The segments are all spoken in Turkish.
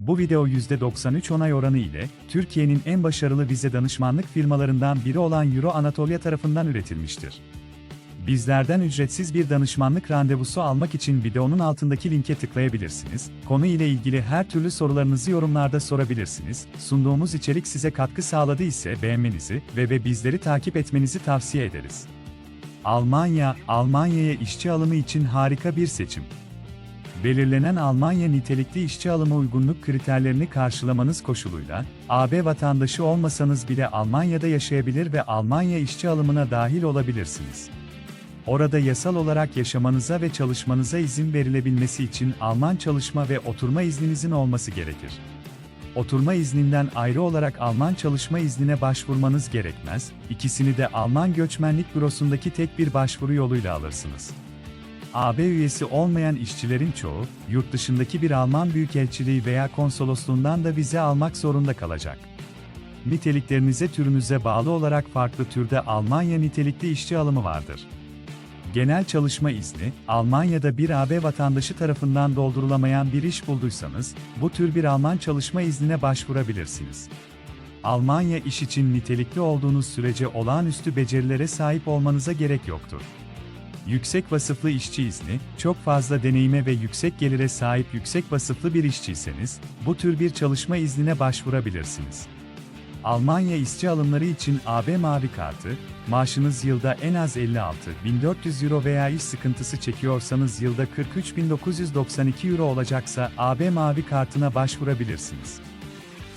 Bu video %93 onay oranı ile Türkiye'nin en başarılı vize danışmanlık firmalarından biri olan Euro Anatolia tarafından üretilmiştir. Bizlerden ücretsiz bir danışmanlık randevusu almak için videonun altındaki linke tıklayabilirsiniz. Konu ile ilgili her türlü sorularınızı yorumlarda sorabilirsiniz. Sunduğumuz içerik size katkı sağladı ise beğenmenizi ve ve bizleri takip etmenizi tavsiye ederiz. Almanya, Almanya'ya işçi alımı için harika bir seçim. Belirlenen Almanya nitelikli işçi alımı uygunluk kriterlerini karşılamanız koşuluyla, AB vatandaşı olmasanız bile Almanya'da yaşayabilir ve Almanya işçi alımına dahil olabilirsiniz. Orada yasal olarak yaşamanıza ve çalışmanıza izin verilebilmesi için Alman çalışma ve oturma izninizin olması gerekir. Oturma izninden ayrı olarak Alman çalışma iznine başvurmanız gerekmez, ikisini de Alman Göçmenlik Bürosu'ndaki tek bir başvuru yoluyla alırsınız. AB üyesi olmayan işçilerin çoğu, yurt dışındaki bir Alman büyükelçiliği veya konsolosluğundan da vize almak zorunda kalacak. Niteliklerinize türünüze bağlı olarak farklı türde Almanya nitelikli işçi alımı vardır. Genel çalışma izni, Almanya'da bir AB vatandaşı tarafından doldurulamayan bir iş bulduysanız, bu tür bir Alman çalışma iznine başvurabilirsiniz. Almanya iş için nitelikli olduğunuz sürece olağanüstü becerilere sahip olmanıza gerek yoktur. Yüksek vasıflı işçi izni, çok fazla deneyime ve yüksek gelire sahip yüksek vasıflı bir işçiyseniz, bu tür bir çalışma iznine başvurabilirsiniz. Almanya işçi alımları için AB Mavi Kartı, maaşınız yılda en az 56.400 euro veya iş sıkıntısı çekiyorsanız yılda 43.992 euro olacaksa AB Mavi Kartı'na başvurabilirsiniz.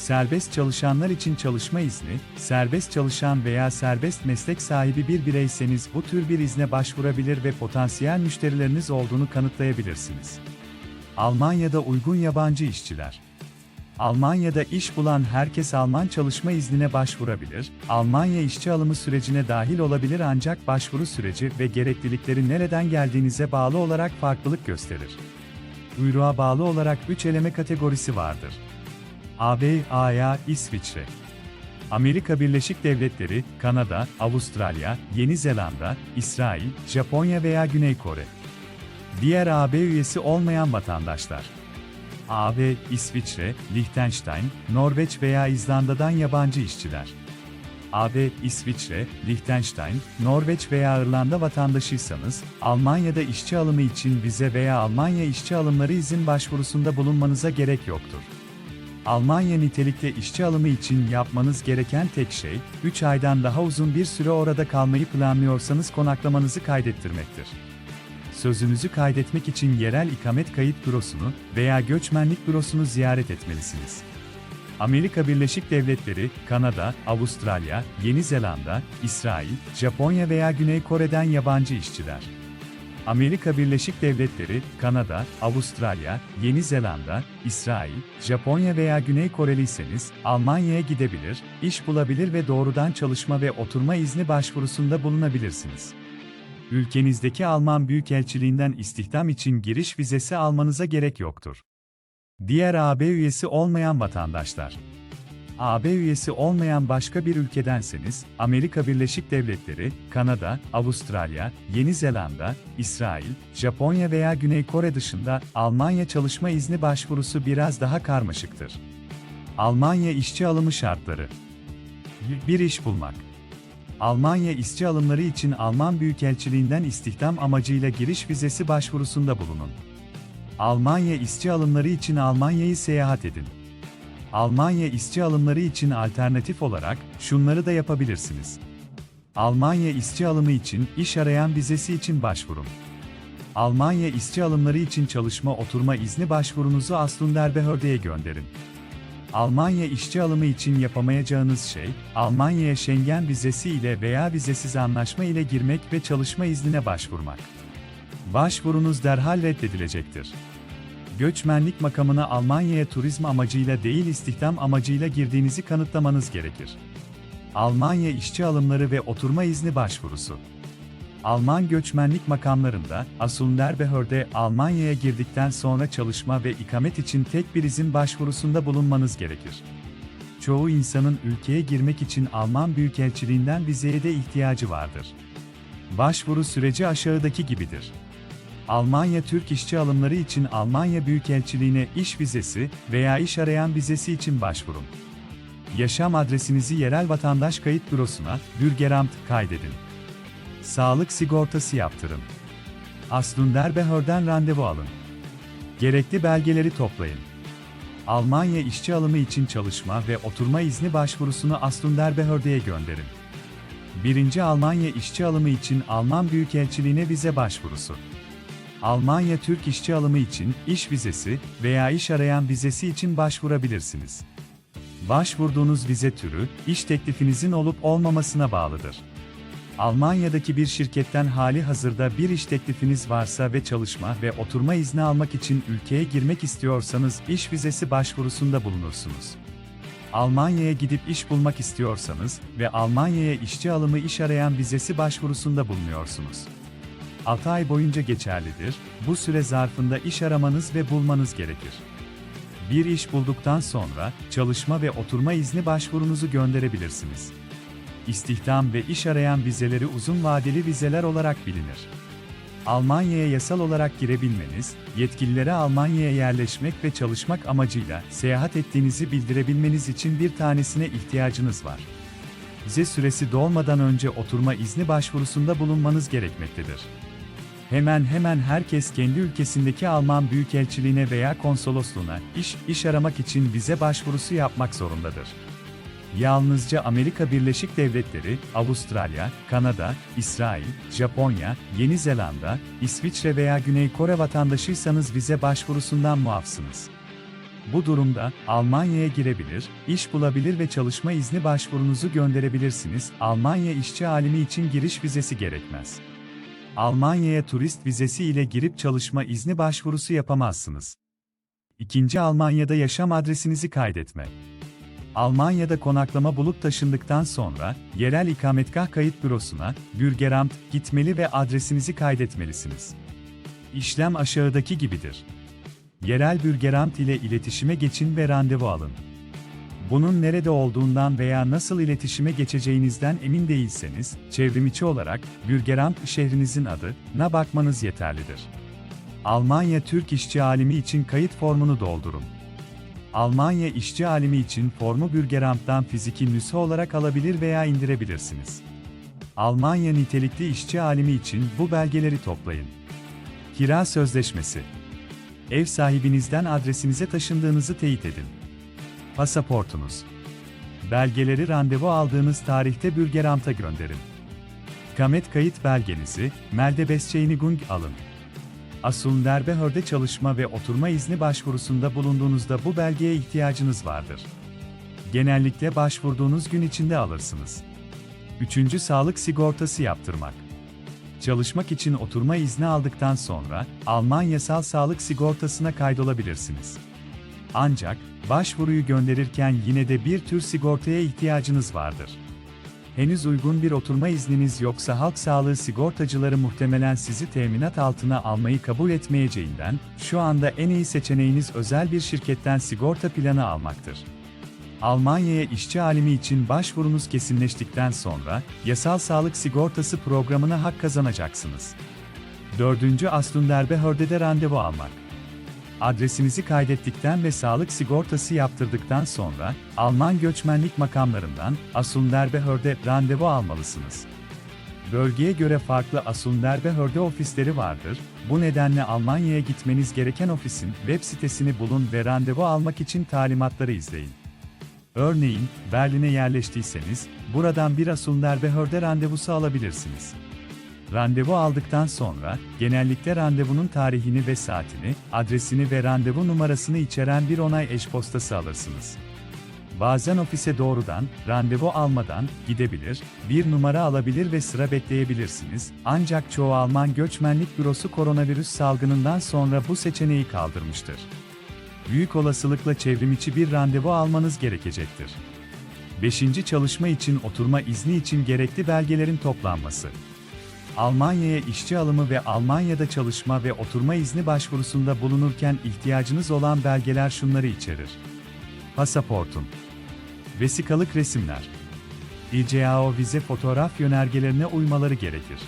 Serbest çalışanlar için çalışma izni, serbest çalışan veya serbest meslek sahibi bir bireyseniz bu tür bir izne başvurabilir ve potansiyel müşterileriniz olduğunu kanıtlayabilirsiniz. Almanya'da uygun yabancı işçiler Almanya'da iş bulan herkes Alman çalışma iznine başvurabilir, Almanya işçi alımı sürecine dahil olabilir ancak başvuru süreci ve gereklilikleri nereden geldiğinize bağlı olarak farklılık gösterir. Uyruğa bağlı olarak 3 eleme kategorisi vardır. AB, AYA, İsviçre. Amerika Birleşik Devletleri, Kanada, Avustralya, Yeni Zelanda, İsrail, Japonya veya Güney Kore. Diğer AB üyesi olmayan vatandaşlar. AB, İsviçre, Liechtenstein, Norveç veya İzlanda'dan yabancı işçiler. AB, İsviçre, Liechtenstein, Norveç veya İrlanda vatandaşıysanız, Almanya'da işçi alımı için vize veya Almanya işçi alımları izin başvurusunda bulunmanıza gerek yoktur. Almanya nitelikli işçi alımı için yapmanız gereken tek şey, 3 aydan daha uzun bir süre orada kalmayı planlıyorsanız konaklamanızı kaydettirmektir. Sözünüzü kaydetmek için yerel ikamet kayıt bürosunu veya göçmenlik bürosunu ziyaret etmelisiniz. Amerika Birleşik Devletleri, Kanada, Avustralya, Yeni Zelanda, İsrail, Japonya veya Güney Kore'den yabancı işçiler. Amerika Birleşik Devletleri, Kanada, Avustralya, Yeni Zelanda, İsrail, Japonya veya Güney Koreliyseniz, Almanya'ya gidebilir, iş bulabilir ve doğrudan çalışma ve oturma izni başvurusunda bulunabilirsiniz. Ülkenizdeki Alman Büyükelçiliğinden istihdam için giriş vizesi almanıza gerek yoktur. Diğer AB üyesi olmayan vatandaşlar AB üyesi olmayan başka bir ülkedenseniz, Amerika Birleşik Devletleri, Kanada, Avustralya, Yeni Zelanda, İsrail, Japonya veya Güney Kore dışında Almanya çalışma izni başvurusu biraz daha karmaşıktır. Almanya işçi alımı şartları Bir iş bulmak Almanya işçi alımları için Alman Büyükelçiliğinden istihdam amacıyla giriş vizesi başvurusunda bulunun. Almanya işçi alımları için Almanya'yı seyahat edin. Almanya işçi alımları için alternatif olarak şunları da yapabilirsiniz. Almanya işçi alımı için iş arayan vizesi için başvurun. Almanya işçi alımları için çalışma oturma izni başvurunuzu Aslunderbehörde'ye gönderin. Almanya işçi alımı için yapamayacağınız şey, Almanya'ya Schengen vizesi ile veya vizesiz anlaşma ile girmek ve çalışma iznine başvurmak. Başvurunuz derhal reddedilecektir göçmenlik makamına Almanya'ya turizm amacıyla değil istihdam amacıyla girdiğinizi kanıtlamanız gerekir. Almanya işçi alımları ve oturma izni başvurusu. Alman göçmenlik makamlarında, Asunderbehör'de Almanya'ya girdikten sonra çalışma ve ikamet için tek bir izin başvurusunda bulunmanız gerekir. Çoğu insanın ülkeye girmek için Alman Büyükelçiliğinden vizeye de ihtiyacı vardır. Başvuru süreci aşağıdaki gibidir. Almanya Türk işçi alımları için Almanya Büyükelçiliğine iş vizesi veya iş arayan vizesi için başvurun. Yaşam adresinizi yerel vatandaş kayıt bürosuna, Bürgeramt, kaydedin. Sağlık sigortası yaptırın. Aslunderbehör'den randevu alın. Gerekli belgeleri toplayın. Almanya işçi alımı için çalışma ve oturma izni başvurusunu Aslunderbehör'de gönderin. 1. Almanya işçi alımı için Alman Büyükelçiliğine vize başvurusu. Almanya Türk işçi alımı için iş vizesi veya iş arayan vizesi için başvurabilirsiniz. Başvurduğunuz vize türü, iş teklifinizin olup olmamasına bağlıdır. Almanya'daki bir şirketten hali hazırda bir iş teklifiniz varsa ve çalışma ve oturma izni almak için ülkeye girmek istiyorsanız iş vizesi başvurusunda bulunursunuz. Almanya'ya gidip iş bulmak istiyorsanız ve Almanya'ya işçi alımı iş arayan vizesi başvurusunda bulunuyorsunuz. 6 ay boyunca geçerlidir, bu süre zarfında iş aramanız ve bulmanız gerekir. Bir iş bulduktan sonra, çalışma ve oturma izni başvurunuzu gönderebilirsiniz. İstihdam ve iş arayan vizeleri uzun vadeli vizeler olarak bilinir. Almanya'ya yasal olarak girebilmeniz, yetkililere Almanya'ya yerleşmek ve çalışmak amacıyla seyahat ettiğinizi bildirebilmeniz için bir tanesine ihtiyacınız var. Vize süresi dolmadan önce oturma izni başvurusunda bulunmanız gerekmektedir. Hemen hemen herkes kendi ülkesindeki Alman Büyükelçiliğine veya konsolosluğuna iş, iş aramak için vize başvurusu yapmak zorundadır. Yalnızca Amerika Birleşik Devletleri, Avustralya, Kanada, İsrail, Japonya, Yeni Zelanda, İsviçre veya Güney Kore vatandaşıysanız vize başvurusundan muafsınız. Bu durumda Almanya'ya girebilir, iş bulabilir ve çalışma izni başvurunuzu gönderebilirsiniz. Almanya işçi alimi için giriş vizesi gerekmez. Almanya'ya turist vizesi ile girip çalışma izni başvurusu yapamazsınız. İkinci Almanya'da yaşam adresinizi kaydetme. Almanya'da konaklama bulup taşındıktan sonra, yerel ikametgah kayıt bürosuna, Bürgeramt, gitmeli ve adresinizi kaydetmelisiniz. İşlem aşağıdaki gibidir. Yerel Bürgeramt ile iletişime geçin ve randevu alın. Bunun nerede olduğundan veya nasıl iletişime geçeceğinizden emin değilseniz, çevrimiçi olarak Bürgeramt şehrinizin adına bakmanız yeterlidir. Almanya Türk İşçi Alimi için kayıt formunu doldurun. Almanya işçi alimi için formu Bürgeramt'tan fiziki nüsha olarak alabilir veya indirebilirsiniz. Almanya nitelikli işçi alimi için bu belgeleri toplayın. Kira sözleşmesi. Ev sahibinizden adresinize taşındığınızı teyit edin. Pasaportunuz. Belgeleri randevu aldığınız tarihte Bürgeramt'a gönderin. Kamet kayıt belgenizi, Meldebesçeynigung alın. Asunderbehör'de çalışma ve oturma izni başvurusunda bulunduğunuzda bu belgeye ihtiyacınız vardır. Genellikle başvurduğunuz gün içinde alırsınız. Üçüncü sağlık sigortası yaptırmak. Çalışmak için oturma izni aldıktan sonra Alman yasal sağlık sigortasına kaydolabilirsiniz. Ancak başvuruyu gönderirken yine de bir tür sigortaya ihtiyacınız vardır. Henüz uygun bir oturma izniniz yoksa halk sağlığı sigortacıları muhtemelen sizi teminat altına almayı kabul etmeyeceğinden, şu anda en iyi seçeneğiniz özel bir şirketten sigorta planı almaktır. Almanya'ya işçi alimi için başvurunuz kesinleştikten sonra, yasal sağlık sigortası programına hak kazanacaksınız. 4. Aslunderbehör'de randevu almak. Adresinizi kaydettikten ve sağlık sigortası yaptırdıktan sonra, Alman göçmenlik makamlarından Asunderbehör'de randevu almalısınız. Bölgeye göre farklı Asunderbehör'de ofisleri vardır, bu nedenle Almanya'ya gitmeniz gereken ofisin web sitesini bulun ve randevu almak için talimatları izleyin. Örneğin, Berlin'e yerleştiyseniz, buradan bir Asunderbehör'de randevusu alabilirsiniz. Randevu aldıktan sonra, genellikle randevunun tarihini ve saatini, adresini ve randevu numarasını içeren bir onay eş-postası alırsınız. Bazen ofise doğrudan, randevu almadan gidebilir, bir numara alabilir ve sıra bekleyebilirsiniz. Ancak çoğu Alman göçmenlik bürosu koronavirüs salgınından sonra bu seçeneği kaldırmıştır. Büyük olasılıkla çevrimiçi bir randevu almanız gerekecektir. 5. Çalışma için oturma izni için gerekli belgelerin toplanması. Almanya'ya işçi alımı ve Almanya'da çalışma ve oturma izni başvurusunda bulunurken ihtiyacınız olan belgeler şunları içerir. Pasaportun. Vesikalık resimler. İCAO vize fotoğraf yönergelerine uymaları gerekir.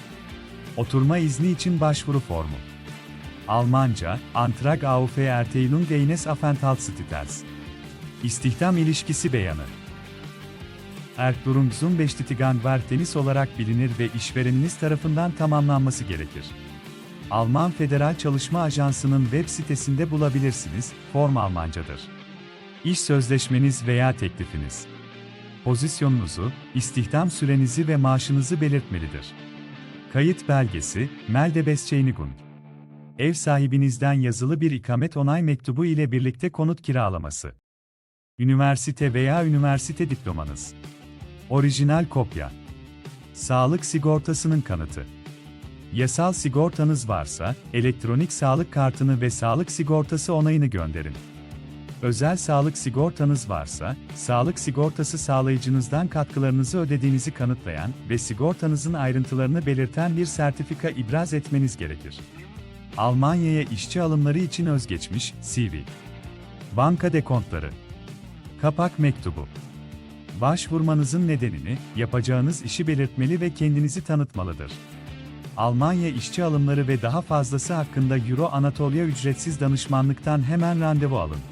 Oturma izni için başvuru formu. Almanca, Antrag auf Erteilung eines Aufenthaltstitels. İstihdam ilişkisi beyanı. Erklurungsumbestätigung Vertenis olarak bilinir ve işvereniniz tarafından tamamlanması gerekir. Alman Federal Çalışma Ajansı'nın web sitesinde bulabilirsiniz, form Almancadır. İş sözleşmeniz veya teklifiniz. Pozisyonunuzu, istihdam sürenizi ve maaşınızı belirtmelidir. Kayıt belgesi, Meldebesçeynigung. Ev sahibinizden yazılı bir ikamet onay mektubu ile birlikte konut kiralaması. Üniversite veya üniversite diplomanız. Orijinal kopya. Sağlık sigortasının kanıtı. Yasal sigortanız varsa, elektronik sağlık kartını ve sağlık sigortası onayını gönderin. Özel sağlık sigortanız varsa, sağlık sigortası sağlayıcınızdan katkılarınızı ödediğinizi kanıtlayan ve sigortanızın ayrıntılarını belirten bir sertifika ibraz etmeniz gerekir. Almanya'ya işçi alımları için özgeçmiş, CV. Banka dekontları. Kapak mektubu. Başvurmanızın nedenini, yapacağınız işi belirtmeli ve kendinizi tanıtmalıdır. Almanya işçi alımları ve daha fazlası hakkında Euro Anatolia ücretsiz danışmanlıktan hemen randevu alın.